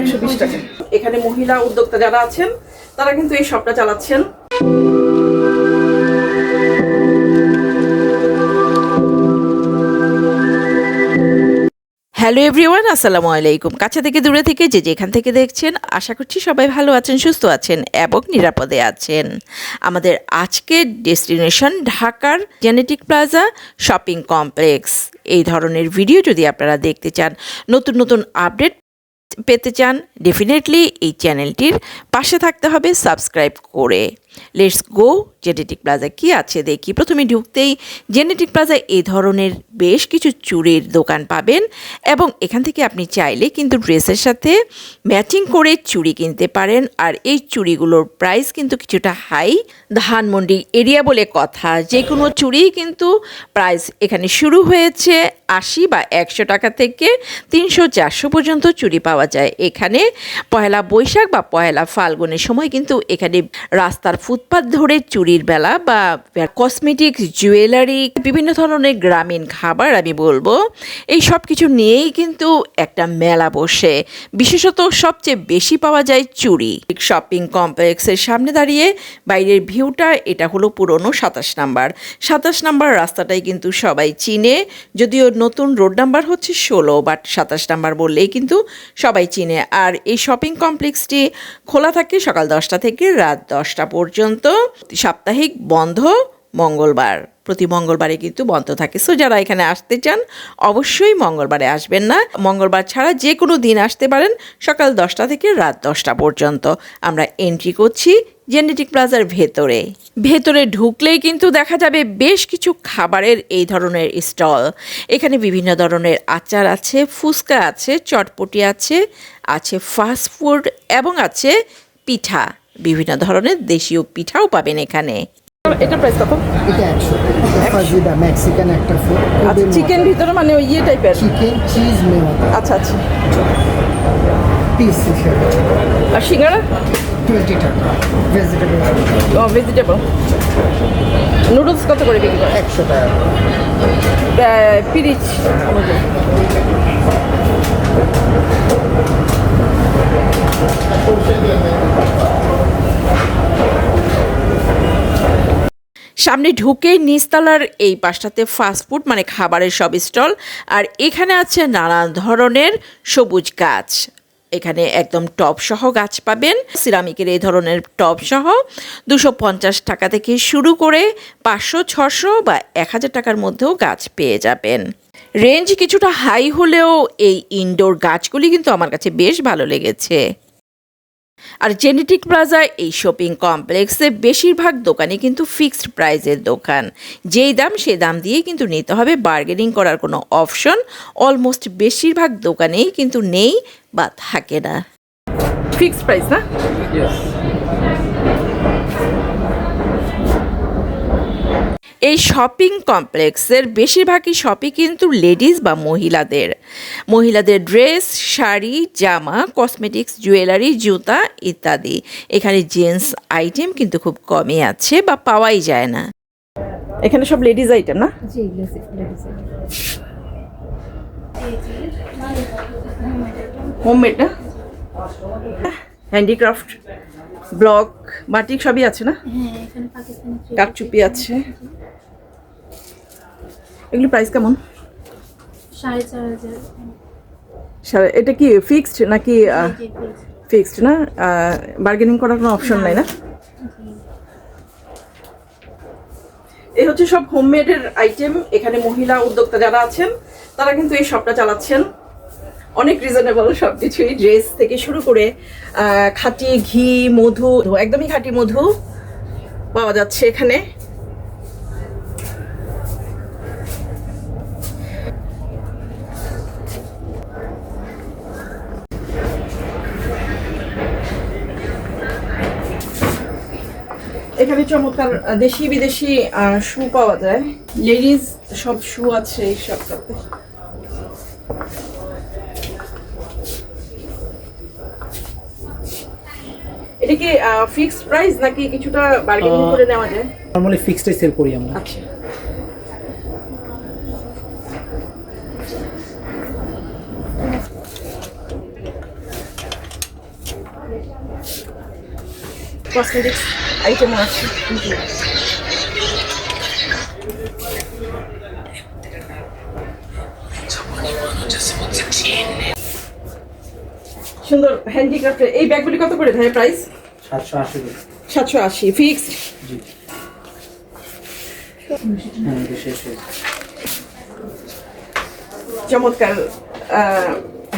একশো বিশ টাকা। এখানে মহিলা উদ্যোক্তা যারা আছেন, তারা কিন্তু এই শপটা চালাচ্ছেন। হ্যালো এভরিওয়ান আসসালামু আলাইকুম। কাছে থেকে দূরে থেকে যে যেখান থেকে দেখছেন, আশা করছি সবাই ভালো আছেন, সুস্থ আছেন এবং নিরাপদে আছেন। আমাদের আজকের ডেস্টিনেশন ঢাকার জেনেটিক প্লাজা শপিং কমপ্লেক্স। এই ধরনের ভিডিও যদি আপনারা দেখতে চান, নতুন নতুন আপডেট পেতে চান ডেফিনেটলি এই চ্যানেলটির পাশে থাকতে হবে সাবস্ক্রাইব করে। লেটস গো জেনেটিক প্লাজা কি আছে দেখি। প্রথমে ঢুকতেই জেনেটিক প্লাজা এই ধরনের বেশ কিছু চুড়ির দোকান পাবেন এবং এখান থেকে আপনি চাইলে কিন্তু ড্রেসের সাথে ম্যাচিং করে চুড়ি কিনতে পারেন। আর এই চুড়িগুলোর প্রাইস কিন্তু কিছুটা হাই। ধানমন্ডি এরিয়া বলে কথা। যে কোনো চুড়ি কিন্তু প্রাইস এখানে শুরু হয়েছে আশি বা একশো টাকা থেকে তিনশো চারশো পর্যন্ত চুড়ি পাওয়া যায়। এখানে পয়লা বৈশাখ বা পয়লা ফাল্গুনের সময় কিন্তু এখানে রাস্তার ফুটপাত ধরে চুরির বেলা বা কসমেটিক্স জুয়েলারি বিভিন্ন ধরনের গ্রামীণ খাবার আমি বলব, এই সব কিছু নিয়েই কিন্তু একটা মেলা বসে। বিশেষত সবচেয়ে বেশি পাওয়া যায় চুড়ি শপিং কমপ্লেক্সের সামনে দাঁড়িয়ে বাইরের ভিউটা এটা হলো পুরনো সাতাশ নাম্বার। সাতাশ নাম্বার রাস্তাটাই কিন্তু সবাই চিনে, যদিও নতুন রোড নাম্বার হচ্ছে ষোলো বাট সাতাশ নাম্বার বললেই কিন্তু সবাই চিনে। আর এই শপিং কমপ্লেক্সটি খোলা থাকে সকাল দশটা থেকে রাত দশটা পর্যন্ত। সাপ্তাহিক বন্ধ মঙ্গলবার। প্রতি মঙ্গলবারে কিন্তু বন্ধ থাকে। সো যারা এখানে আসতে চান, অবশ্যই মঙ্গলবারে আসবেন না। মঙ্গলবার ছাড়া যে কোনো দিন আসতে পারেন সকাল দশটা থেকে রাত দশটা পর্যন্ত। আমরা এন্ট্রি করছি জেনেটিক প্লাজার ভেতরে। ভেতরে ঢুকলেই কিন্তু দেখা যাবে বেশ কিছু খাবারের এই ধরনের স্টল। এখানে বিভিন্ন ধরনের আচার আছে, ফুচকা আছে, চটপটি আছে আছে ফাস্ট ফুড এবং আছে পিঠা। বিভিন্ন ধরনের দেশীয় পিঠাও পাবেন এখানে। এটা প্রাইস কত? এটা একশো ফাজিদা মেক্সিকান একটা ফুড আচ্ছা চিকেন ভিতরে মানে ওই ইয়ে টাইপের চিকেন চিজ মেওয়া আচ্ছা আচ্ছা। পিস আর সিঙ্গারা? টোয়েন্টি টাকা। ভেজিটেবল ও ভেজিটেবল নুডলস কত করে বিক্রি করে একশো টাকা। পিরিচ। অনুযায়ী সামনে ঢুকে নিচতলার এই পাশটাতে ফাস্টফুড মানে খাবারের সব স্টল আর এখানে আছে নানান ধরনের সবুজ গাছ। এখানে একদম টপ সহ গাছ পাবেন। সিরামিকের এই ধরনের টপ সহ দুশো পঞ্চাশ টাকা থেকে শুরু করে পাঁচশো, ছশো বা এক হাজার টাকার মধ্যেও গাছ পেয়ে যাবেন। রেঞ্জ কিছুটা হাই হলেও এই ইনডোর গাছগুলি কিন্তু আমার কাছে বেশ ভালো লেগেছে। আর জেনেটিক প্লাজা এই শপিং কমপ্লেক্সে বেশিরভাগ দোকানে কিন্তু ফিক্সড প্রাইজের দোকান। যেই দাম, সেই দাম দিয়ে কিন্তু নিতে হবে বার্গেনিং করার কোনো অপশন। অলমোস্ট বেশিরভাগ দোকানেই কিন্তু নেই বা থাকে না। ফিক্সড প্রাইস না? এই শপিং কমপ্লেক্সের বেশিরভাগই শপই কিন্তু লেডিস বা মহিলাদের। মহিলাদের ড্রেস শাড়ি জামা কসমেটিক্স জুয়েলারি জুতা ইত্যাদি। এখানে জেন্টস আইটেম কিন্তু খুব কমই আছে বা পাওয়াই যায় না। এখানে সব লেডিস আইটেম না? জি লেডিস হোমমেড না? হ্যান্ডিক্রাফট ব্লক বাটিক সবই আছে না? হ্যাঁ কাকচুপি আছে। এগুলি প্রাইস কেমন? সাড়ে এটা কি ফিক্সড নাকি ফিক্সড না? বার্গেনিং করার কোনো অপশন নাই না? এই হচ্ছে সব হোমমেডের আইটেম এখানে মহিলা উদ্যোক্তা যারা আছেন তারা কিন্তু এই শপটা চালাচ্ছেন। অনেক রিজনেবল সব কিছুই ড্রেস থেকে শুরু করে খাঁটি ঘি, মধু, একদমই খাঁটি মধু পাওয়া যাচ্ছে এখানে। এখানে চমৎকার দেশি বিদেশি শু পাওয়া যায়। লেডিস সব শু আছে এই সবটাতে কি ফিক্সড প্রাইস নাকি কিছুটা বার্গেনিং করে নেওয়া যায়? নরমালি ফিক্সডই সেল করি আমরা। আচ্ছা। আছে। সুন্দর হ্যান্ডিক্রাফটের এই ব্যাগগুলি কত করে ধরে প্রাইস সাতশো আশি সাতশো আশি ফিক্সড জি। হ্যাঁ চমৎকার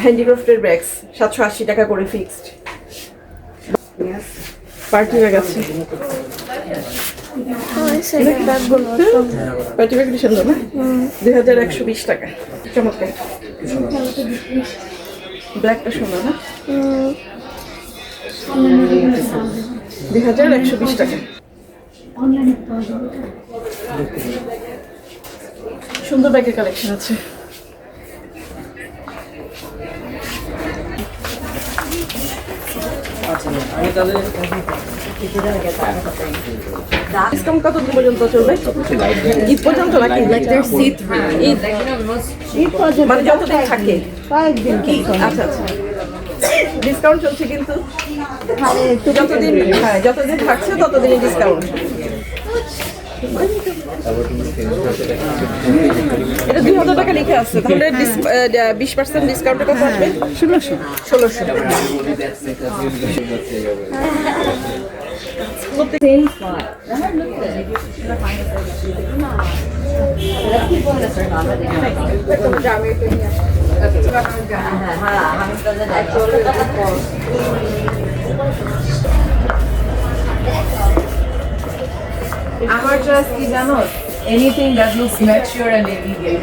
হ্যান্ডিক্রাফটের ব্যাগস সাতশো আশি টাকা করে ফিক্সড পার্টি ব্যাগ আছে। পার্টি না দুই হাজার একশো বিশ টাকা। চমৎকার। ব্ল্যাকটা সুন্দর না? দুই হাজার একশো বিশ টাকা। অনলাইনে পাওয়া যাবে সুন্দর ব্যাগের কালেকশন আছে। আচ্ছা ডিসকাউন্ট কত পর্যন্ত চলবে? ঈদ পর্যন্ত নাকি? ঈদ পর্যন্ত মানে যতদিন থাকে। আচ্ছা আচ্ছা। ডিসকাউন্ট চলছে কিন্তু। যতদিন হ্যাঁ যতদিন থাকছে ততদিন ডিসকাউন্ট এটা দুই হাজার টাকা লিখে আছে তাহলে বিশ পার্সেন্ট ডিসকাউন্টের কথা আসবে? ষোলোশো। ষোলোশো। আমার ট্রাস্ট কি জানো anything that looks mature and elegant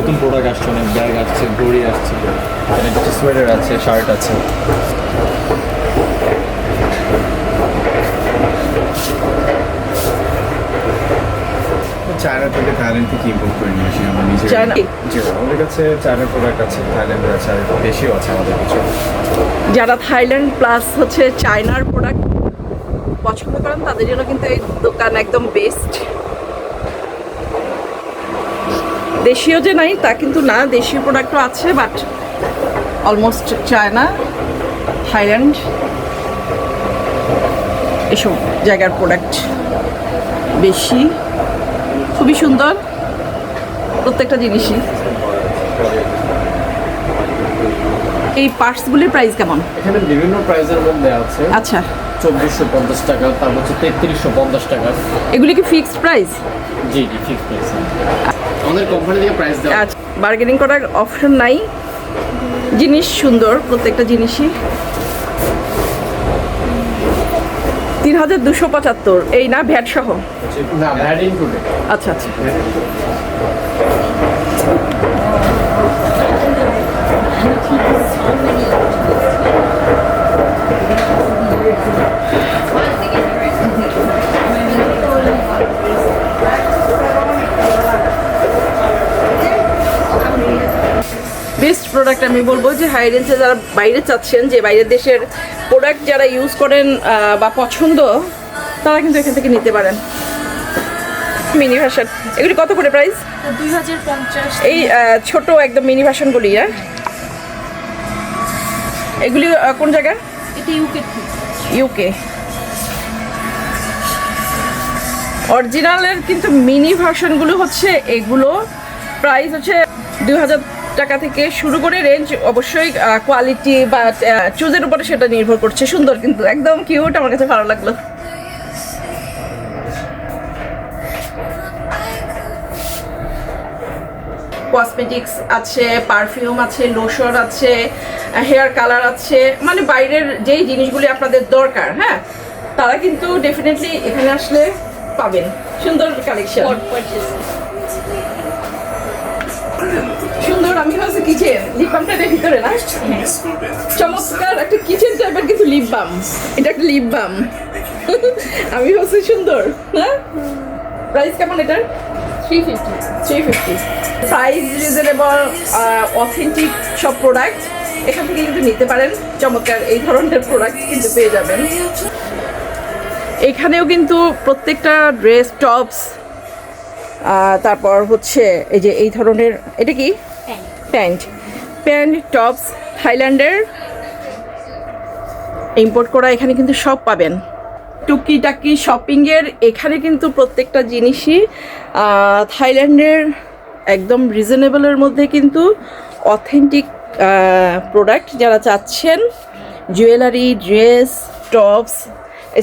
নতুন প্রোডাক্ট আসছে অনেক ব্যাগ আসছে ঘড়ি আসছে এখানে কিছু সোয়েটার আছে শার্ট আছে। চায়না থেকে থাইল্যান্ড থেকে ইম্পোর্ট করে নিয়ে আসি আমরা নিজে জি আমাদের কাছে চায়নার প্রোডাক্ট আছে থাইল্যান্ডের আছে আর বেশিও আছে আমাদের কাছে। যারা থাইল্যান্ড প্লাস হচ্ছে চায়নার প্রোডাক্ট পছন্দ করেন তাদের জন্য কিন্তু এই দোকান একদম বেস্ট দেশীয় যে নাই তা কিন্তু না দেশীয় প্রোডাক্টও আছে বাট অলমোস্ট চায়না থাইল্যান্ড এসব জায়গার প্রোডাক্ট বেশি। খুবই সুন্দর প্রত্যেকটা জিনিসই। এই পার্টসগুলির প্রাইস কেমন? এখানে বিভিন্ন প্রাইসের মধ্যে আছে। আচ্ছা। চব্বিশশো পঞ্চাশ টাকা তারপর হচ্ছে তেত্রিশশো পঞ্চাশ টাকা। এগুলি কি ফিক্সড প্রাইস জি জি ঠিক প্রাইস আমাদের কোম্পানি থেকে প্রাইস দেওয়া আচ্ছা বার্গেনিং করার অপশন নাই। জিনিস সুন্দর প্রত্যেকটা জিনিসই। তিন হাজার দুশো পঁচাত্তর। এই না ভ্যাট সহ? আচ্ছা আচ্ছা। প্রোডাক্ট আমি বলব যে হাই রেঞ্জে যারা বাইরে চাচ্ছেন যে বাইরের দেশের প্রোডাক্ট যারা ইউজ করেন বা পছন্দ তারা কিন্তু এখান থেকে নিতে পারেন। মিনি ভার্সন এগুলি কত করে প্রাইস দুই হাজার পঞ্চাশ। এই ছোট একদম মিনি ভার্সনগুলি হ্যাঁ? এগুলি কোন জায়গার? এটা ইউকে ইউকে অরিজিনালের কিন্তু মিনি ভার্সনগুলো হচ্ছে এগুলো প্রাইস হচ্ছে দুই হাজার টাকা থেকে শুরু করে রেঞ্জ অবশ্যই কোয়ালিটি বা চুজের উপরে সেটা নির্ভর করছে। সুন্দর কিন্তু, একদম কিউট আমার কাছে ভালো লাগল। কসমেটিক্স আছে পারফিউম আছে লোশন আছে হেয়ার কালার আছে মানে বাইরের যেই জিনিসগুলি আপনাদের দরকার হ্যাঁ? তারা কিন্তু ডেফিনেটলি এখানে আসলে পাবেন। সুন্দর কালেকশন আমি ভাবছি কিচেন লিপ বামটা এটার ভিতরে না? চমৎকার একটা কিচেন টাইপের কিন্তু লিপ বাম এটা একটা লিপ বাম আমি ভাবছি সুন্দর হ্যাঁ প্রাইস কেমন এটার? Three fifty three fifty price reasonable authentic সব প্রোডাক্ট এখান থেকে কিন্তু নিতে পারেন। চমৎকার এই ধরনের প্রোডাক্ট কিন্তু পেয়ে যাবেন। এখানেও কিন্তু প্রত্যেকটা ড্রেস টপস তারপর হচ্ছে এই যে এই ধরনের এটা কি? প্যান্ট। প্যান্ট, টপস থাইল্যান্ডের ইম্পোর্ট করা এখানে কিন্তু সব পাবেন। টুকিটাকি শপিংয়ের এখানে কিন্তু প্রত্যেকটা জিনিসই থাইল্যান্ডের একদম রিজনেবলের মধ্যে কিন্তু অথেন্টিক প্রোডাক্ট যারা চাচ্ছেন, জুয়েলারি, ড্রেস, টপস,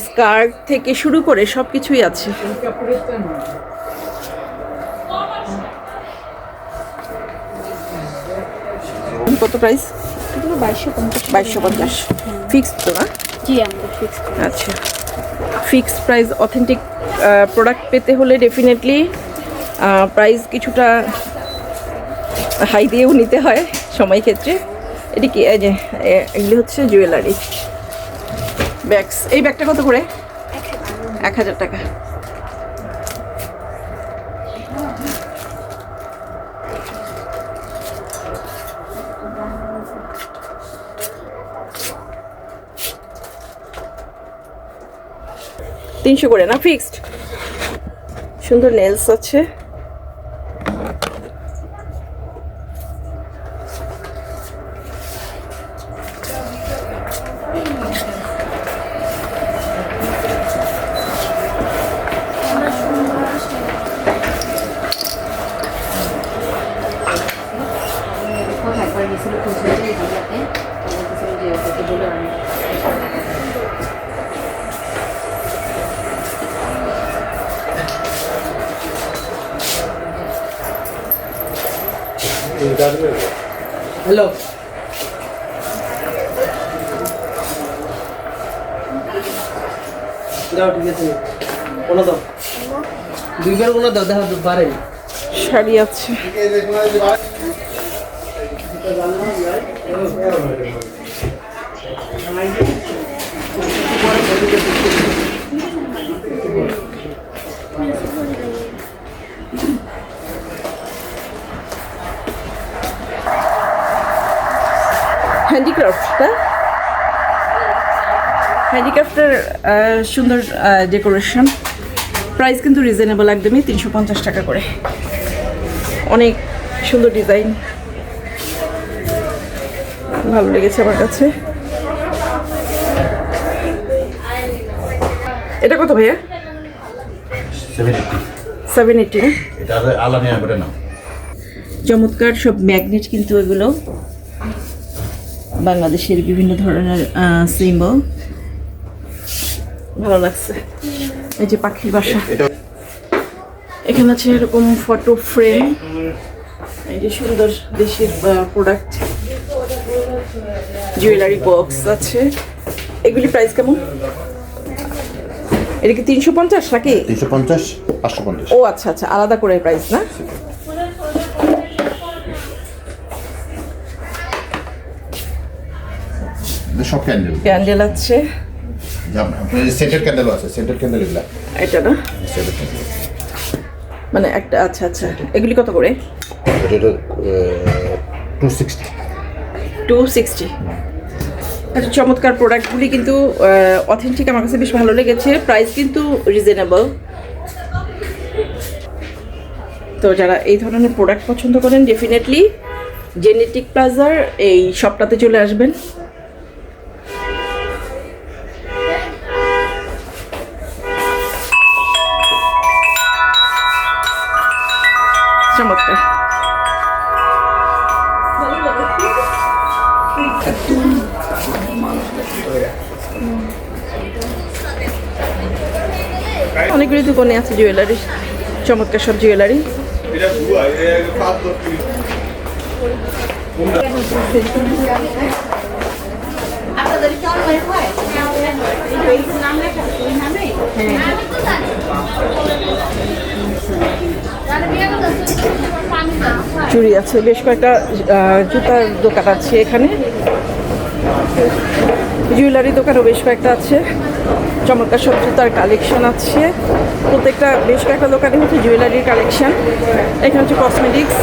স্কার্ট থেকে শুরু করে সব কিছুই আছে। কত প্রাইস এগুলো বাইশশো পঞ্চাশ বাইশশো পঞ্চাশ। ফিক্সড তো না? জি আমাদের ফিক্স আচ্ছা। ফিক্সড প্রাইস অথেন্টিক প্রোডাক্ট পেতে হলে ডেফিনেটলি প্রাইস কিছুটা হাই দিয়েও নিতে হয় সময় ক্ষেত্রে। এটি কি যে এগুলি হচ্ছে জুয়েলারি ব্যাগস এই ব্যাগটা কত করে? এক হাজার টাকা। তিনশো করে না? ফিক্সড সুন্দর নেলস আছে। হ্যালো দাও ঠিক আছে। কোনো দাও। দুইবার কোনো দাও দেখা শাড়ি আছে। হ্যান্ডিক্রাফটটা হ্যান্ডিক্রাফটের সুন্দর ডেকোরেশন প্রাইস কিন্তু রিজনেবল একদমই তিনশো পঞ্চাশ টাকা করে। অনেক সুন্দর ডিজাইন ভালো লেগেছে আমার কাছে। এটা কত ভাইয়া? সেভেন এইটি চমৎকার সব ম্যাগনেট কিন্তু এগুলো। বাংলাদেশের বিভিন্ন ধরনের সিম্বল ভালো লাগছে। এই যে পাখির বাসা। এখানে আছে এরকম ফটো ফ্রেম এই যে সুন্দর দেশের প্রোডাক্ট জুয়েলারি বক্স আছে। এগুলি প্রাইস কেমন? এটা কি তিনশো পঞ্চাশ নাকি? তিনশো পঞ্চাশ পাঁচশো পঞ্চাশ। ও আচ্ছা আচ্ছা আলাদা করে প্রাইস না? সব ক্যান্ডেল ক্যান্ডেল আছে। সেন্টেড ক্যান্ডেলও আছে সেন্টেড ক্যান্ডেল এগুলা। এটা না? সেন্টেড ক্যান্ডেল মানে একটা আচ্ছা আচ্ছা। এগুলি কত করে? এটা টু সিক্সটি টু সিক্সটি আচ্ছা চমৎকার প্রোডাক্টগুলি কিন্তু অথেন্টিক আমার কাছে বেশ ভালো লেগেছে। প্রাইস কিন্তু রিজনেবল তো যারা এই ধরনের প্রোডাক্ট পছন্দ করেন ডেফিনেটলি জেনেটিক প্লাজার এই শপটাতে চলে আসবেন। চমৎকার অনেকগুলি দোকানে আছে জুয়েলারি চমৎকার সব জুয়েলারি চুড়ি আছে, বেশ কয়েকটা জুতার দোকান আছে এখানে। জুয়েলারি দোকানও বেশ কয়েকটা আছে। চমৎকার সব জুতার কালেকশন আছে। প্রত্যেকটা বেশ কয়েকটা দোকানে হচ্ছে জুয়েলারির কালেকশন। এখানে হচ্ছে কসমেটিক্স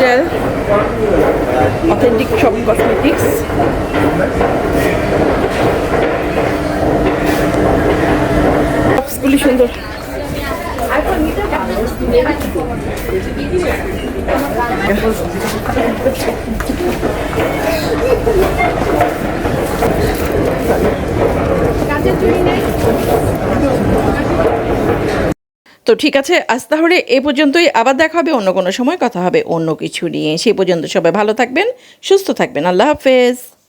ডেল অথেন্টিক সব কসমেটিক্স টপসগুলি সুন্দর তো ঠিক আছে, আজ তাহলে এ পর্যন্তই। আবার দেখা হবে, অন্য কোনো সময় কথা হবে অন্য কিছু নিয়ে। সে পর্যন্ত সবাই ভালো থাকবেন, সুস্থ থাকবেন। আল্লাহ হাফেজ।